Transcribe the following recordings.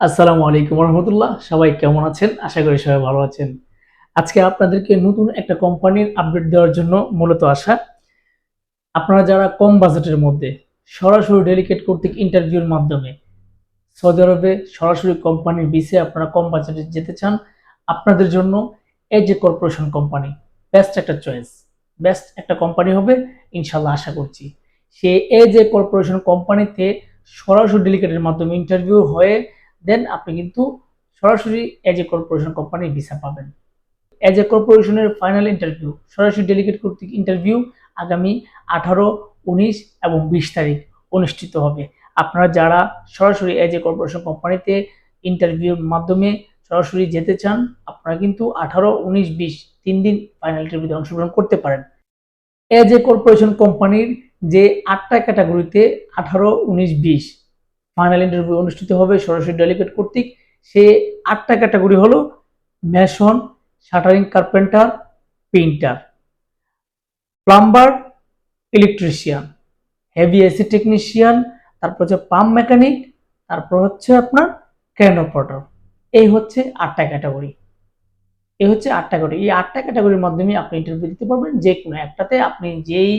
আসসালামু আলাইকুম রহমতুল্লাহ। সবাই কেমন আছেন? আশা করি সবাই ভালো আছেন। আজকে আপনাদেরকে নতুন একটা কোম্পানির আপডেট দেওয়ার জন্য মূলত আসা আপনারা যারা কম বাজেটের মধ্যে সরাসরি ডেলিকেট কর্তৃক ইন্টারভিউর মাধ্যমে সৌদি আরবে সরাসরি কোম্পানির বিসে আপনারা কম বাজেটে যেতে চান, আপনাদের জন্য এই যে কর্পোরেশন কোম্পানি বেস্ট একটা চয়েস বেস্ট একটা কোম্পানি হবে ইনশাল্লাহ আশা করছি। সে এই যে কর্পোরেশন কোম্পানিতে সরাসরি ডেলিকেটের মাধ্যমে ইন্টারভিউ হয়ে দেন আপনি কিন্তু সরাসরি এজ এ কর্পোরেশন কোম্পানির ভিসা পাবেন। এজ এ কর্পোরেশনের ফাইনাল ইন্টারভিউ সরাসরি ডেলিগেট কর্তৃক ইন্টারভিউ আগামী আঠারো, উনিশ এবং বিশ তারিখ অনুষ্ঠিত হবে। আপনারা যারা সরাসরি এজ এ কর্পোরেশন কোম্পানিতে ইন্টারভিউর মাধ্যমে সরাসরি যেতে চান, আপনারা কিন্তু আঠারো, উনিশ, বিশ তিন দিন ফাইনাল ইন্টারভিউতে অংশগ্রহণ করতে পারেন। এজ এ কর্পোরেশন কোম্পানির যে আটটা ক্যাটাগরিতে আঠারো, উনিশ, বিশ ফাইনাল ইন্টারভিউ অনুষ্ঠিত হবে সরাসরি ডেলিগেট কর্তৃক। সে আটটা ক্যাটাগরি হলো mason shuttering carpenter painter plumber electrician heavy AC technician তারপর হচ্ছে পাম্প মেকানিক তারপর হচ্ছে আপনার ক্রেন অপারেটর এই হচ্ছে আটটা ক্যাটাগরি এই হচ্ছে আটটা ক্যাটাগরি এই আটটা ক্যাটাগরির মাধ্যমে আপনি ইন্টারভিউ দিতে পারবেন। যে কোনো একটাতে আপনি যেই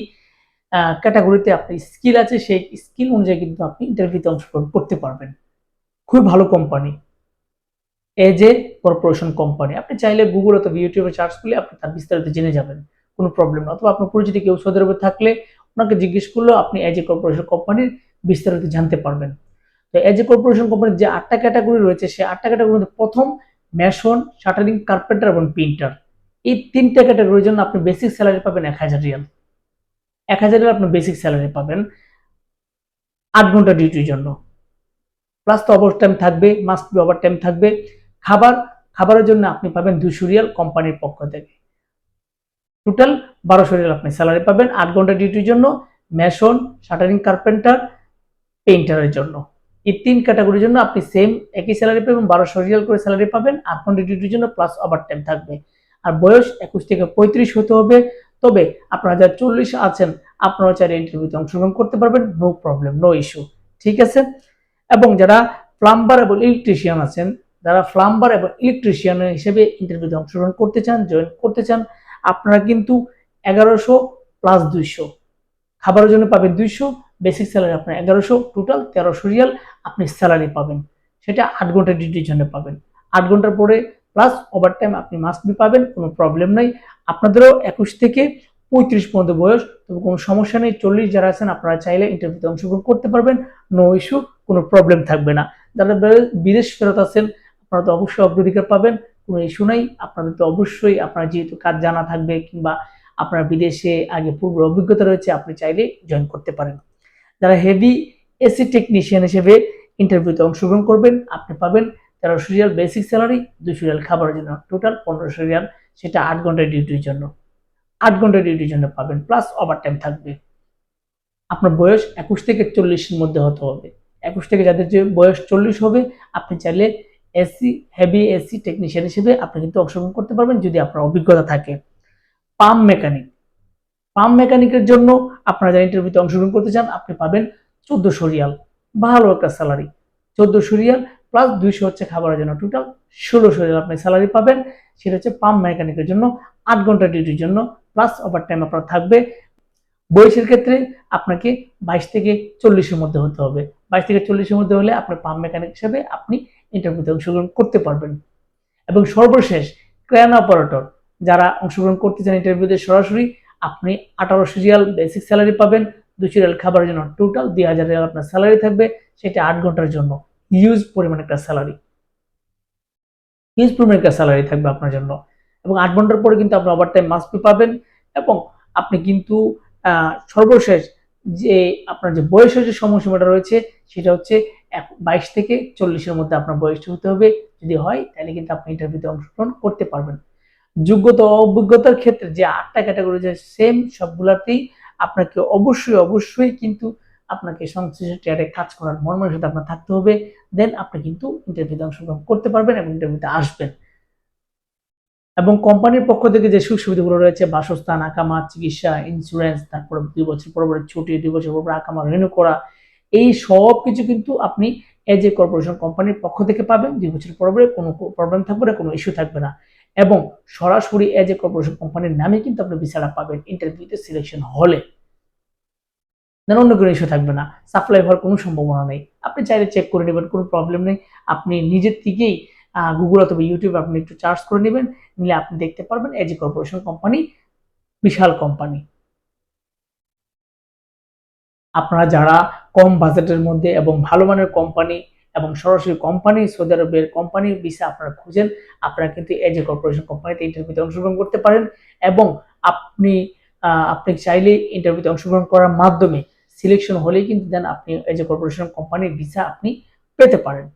ক্যাটাগরিতে আপনি স্কিল আছে, সেই স্কিল অনুযায়ী কিন্তু আপনি ইন্টারভিউতে অংশগ্রহণ করতে পারবেন। খুব ভালো company age A corporation company আপনি চাইলে গুগল অথবা ইউটিউবে সার্চ করলে আপনি তার বিস্তারিত জেনে যাবেন। কোনো প্রবলেম না অথবা আপনার পরিচিত কেউ সৌদি আরবে থাকলে ওনাকে জিজ্ঞেস করলেও আপনি এজ এ কর্পোরেশন কোম্পানির বিস্তারিত জানতে পারবেন। তো এজ এ কর্পোরেশন কোম্পানির যে আটটা ক্যাটাগরি রয়েছে, সেই আটটা ক্যাটাগরির মধ্যে প্রথম ম্যাশন শাটারিং কার্পেন্টার এবং প্রিন্টার এই তিনটা ক্যাটাগরির জন্য আপনি বেসিক স্যালারি পাবেন এক হাজার রিয়াল। এক হাজারের আপনি বেসিক স্যালারি পাবেন আট ঘণ্টা ডিউটির জন্য। প্লাস তো ওভার টাইম থাকবে মাস্ট বি ওভার টাইম থাকবে। খাবার, খাবারের জন্য আপনি পাবেন দুশো রিয়াল কোম্পানির পক্ষ থেকে। টোটাল বারোশো রিয়াল আপনি স্যালারি পাবেন আট ঘণ্টা ডিউটির জন্য ম্যাশন শাটারিং কার্পেন্টার পেইন্টারের জন্য। এই তিন ক্যাটাগরির জন্য আপনি সেম একই স্যালারি পাবেন, বারোশো রিয়াল করে স্যালারি পাবেন, আট ঘণ্টা ডিউটির জন্য প্লাস ওভার টাইম থাকবে। আর বয়স একুশ থেকে পঁয়ত্রিশ হতে হবে তবে আপনারা যারা চল্লিশ আছেন আপনারা চাইলে ইন্টারভিউতে অংশগ্রহণ করতে পারবেন নো প্রবলেম নো ইস্যু ঠিক আছে? এবং যারা প্লাম্বার এবং ইলেকট্রিশিয়ান আছেন, যারা প্লাম্বার এবং ইলেকট্রিশিয়ান হিসেবে ইন্টারভিউতে অংশগ্রহণ করতে চান জয়েন করতে চান, আপনারা কিন্তু এগারোশো প্লাস দুইশো। খাবারের জন্য পাবেন দুইশো বেসিক স্যালারি আপনার এগারোশো টোটাল তেরোশো রিয়াল আপনি স্যালারি পাবেন। সেটা আট ঘণ্টা ডিউটির জন্য পাবেন। আট ঘণ্টার পরে প্লাস ওভার টাইম আপনি মাস্ট বি পাবেন, কোনো প্রবলেম নাই। আপনাদেরও একুশ থেকে পঁয়ত্রিশ পর্যন্ত বয়স, তবে কোনো সমস্যা নেই। চল্লিশ যারা আছেন, আপনারা চাইলে ইন্টারভিউতে অংশগ্রহণ করতে পারবেন। নো ইস্যু কোনো প্রবলেম থাকবে না। যারা বিদেশ ফেরত আছেন, আপনারা তো অবশ্যই অগ্রাধিকার পাবেন, কোনো ইস্যু নাই। আপনাদের তো অবশ্যই আপনার যেহেতু কাজ জানা থাকবে, কিংবা আপনার বিদেশে আগে পূর্ব অভিজ্ঞতা রয়েছে, আপনি চাইলে জয়েন করতে পারেন। যারা হেভি এসি টেকনিশিয়ান হিসেবে ইন্টারভিউতে অংশগ্রহণ করবেন, আপনি পাবেন তেরোশো রিয়াল বেসিক স্যালারি দুশো রিয়াল খাবারের জন্য। টোটাল পনেরোশো রিয়াল, সেটা আট ঘণ্টা ডিউটির জন্য। আট ঘণ্টা ডিউটির জন্য পাবেন প্লাস ওভার টাইম থাকবে। আপনার বয়স একুশ থেকে চল্লিশের মধ্যে হতে হবে। একুশ থেকে যাদের যে বয়স চল্লিশ হবে, আপনি চাইলে এসি হেভি এসি টেকনিশিয়ান হিসেবে আপনি কিন্তু অংশগ্রহণ করতে পারবেন যদি আপনার অভিজ্ঞতা থাকে। পাম্প মেকানিক পাম্প মেকানিকের জন্য আপনারা যারা ইন্টারভিউতে অংশগ্রহণ করতে চান, আপনি পাবেন চোদ্দশো রিয়াল। ভালো একটা স্যালারি চোদ্দশো রিয়াল প্লাস দুইশো হচ্ছে খাবারের জন্য। টোটাল ষোলোশো রিয়াল আপনি স্যালারি পাবেন। সেটা হচ্ছে পাম্প মেকানিকের জন্য, আট ঘণ্টা ডিউটির জন্য প্লাস ওভার টাইম আপনার থাকবে। বয়সের ক্ষেত্রে আপনাকে বাইশ থেকে চল্লিশের মধ্যে হতে হবে। বাইশ থেকে চল্লিশের মধ্যে হলে আপনার পাম্প মেকানিক হিসেবে আপনি ইন্টারভিউতে অংশগ্রহণ করতে পারবেন। এবং সর্বশেষ ক্রেন অপারেটর যারা অংশগ্রহণ করতে চান ইন্টারভিউতে সরাসরি, আপনি আঠারোশো রিয়াল বেসিক স্যালারি পাবেন। দুশো রিয়াল খাবারের জন্য টোটাল দুই হাজার রিয়াল আপনার স্যালারি থাকবে। সেটা আট ঘণ্টার জন্য। হিউজ পরিমাণ একটা স্যালারি হিউজ পরিমাণ একটা স্যালারি থাকবে আপনার জন্য। এবং আট ঘণ্টার পরে কিন্তু আপনি ওভার টাইম মাস্ট পাবেন এবং আপনি কিন্তু সর্বশেষ যে আপনার যে বয়সের যে সময়সীমাটা রয়েছে, সেটা হচ্ছে বাইশ থেকে চল্লিশের মধ্যে আপনার বয়সটা হতে হবে। যদি হয়, তাহলে কিন্তু আপনি ইন্টারভিউতে অংশগ্রহণ করতে পারবেন। যোগ্যতা অভিজ্ঞতার ক্ষেত্রে যে আটটা ক্যাটাগরি যে সেম সবগুলাতেই আপনাকে অবশ্যই অবশ্যই কিন্তু আপনাকে সংশ্লিষ্ট ট্রেডে কাজ করার মর্মের সাথে আপনার থাকতে হবে। দেন আপনি কিন্তু ইন্টারভিউতে অংশগ্রহণ করতে পারবেন এবং ইন্টারভিউতে আসবেন। এবং কোম্পানির পক্ষ থেকে যে সুযোগ সুবিধাগুলো রয়েছে, বাসস্থান, আকামা, চিকিৎসা ইন্স্যুরেন্স তারপরে দুই বছর পর পর ছুটি, দুই বছর পর পর আকামা রিনিউ করা, এই সব কিছু কিন্তু আপনি এজ এ কর্পোরেশন কোম্পানির পক্ষ থেকে পাবেন। দুই বছর পর পরে কোনো প্রবলেম থাকবে না, কোনো ইস্যু থাকবে না। এবং সরাসরি এজ এ কর্পোরেশন কোম্পানির নামে কিন্তু আপনি বিচারা পাবেন ইন্টারভিউতে সিলেকশন হলে দেন অন্য কোনো ইস্যু থাকবে না। সাপ্লাই হওয়ার কোনো সম্ভাবনা নেই। আপনি চাইলে চেক করে নেবেন, কোনো প্রবলেম নেই। আপনি নিজের থেকেই গুগল অথবা ইউটিউব আপনি একটু চার্জ করে নেবেন। নিলে আপনি দেখতে পারবেন এজ কর্পোরেশন কোম্পানি বিশাল কোম্পানি আপনারা যারা কম বাজেটের মধ্যে এবং ভালো মানের কোম্পানি এবং সরাসরি কোম্পানি সৌদি আরবের কোম্পানির ভিসা আপনারা খুঁজেন, আপনারা কিন্তু এজ কর্পোরেশন কোম্পানিতে ইন্টারভিউতে অংশগ্রহণ করতে পারেন। এবং আপনি আপনি চাইলে ইন্টারভিউতে অংশগ্রহণ করার মাধ্যমে সিলেকশন হলেই কিন্তু দেন আপনি এজ এ কর্পোরেশন কোম্পানির ভিসা আপনি পেতে পারেন।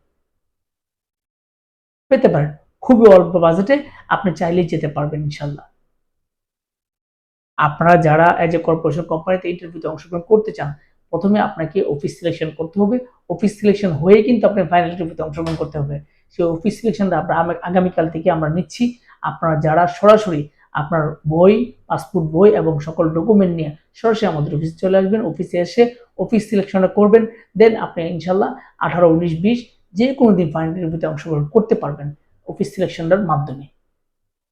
পেতে পারেন। খুবই অল্প বাজেটে আপনি চাইলেই যেতে পারবেন ইনশাল্লাহ আপনারা যারা এজ এ কর্পোরেশন কোম্পানিতে ইন্টারভিউতে অংশগ্রহণ করতে চান, প্রথমে আপনাকে অফিস সিলেকশন করতে হবে। অফিস সিলেকশন হয়ে কিন্তু আপনি ফাইনাল ইন্টারভিউতে অংশগ্রহণ করতে হবে। সেই অফিস সিলেকশনটা আমরা আগামীকাল থেকে আমরা নিচ্ছি। আপনারা যারা সরাসরি আপনার বই পাসপোর্ট বই এবং সকল ডকুমেন্ট নিয়ে সরাসরি আমাদের অফিসে চলে আসবেন। অফিসে এসে অফিস সিলেকশনটা করবেন। দেন আপনি ইনশাল্লাহ আঠারো, উনিশ, বিশ যে কোনো দিন ফাইনাল ইন্টারভিউতে অংশগ্রহণ করতে পারবেন অফিস সিলেকশনটার মাধ্যমে।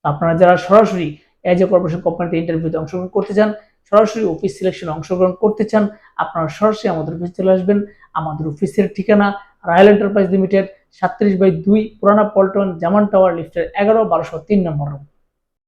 আপনারা যারা সরাসরি এজ এ কর্পোরেশন কোম্পানিতে ইন্টারভিউতে অংশগ্রহণ করতে চান, সরাসরি অফিস সিলেকশনে অংশগ্রহণ করতে চান, আপনারা সরাসরি আমাদের অফিসে চলে আসবেন। আমাদের অফিসের ঠিকানা রয়্যাল এন্টারপ্রাইজ লিমিটেড সাতত্রিশ বাই দুই পুরানা পল্টন, জামান টাওয়ার, লিফটের এগারো, বারোশো তিন নম্বর রুম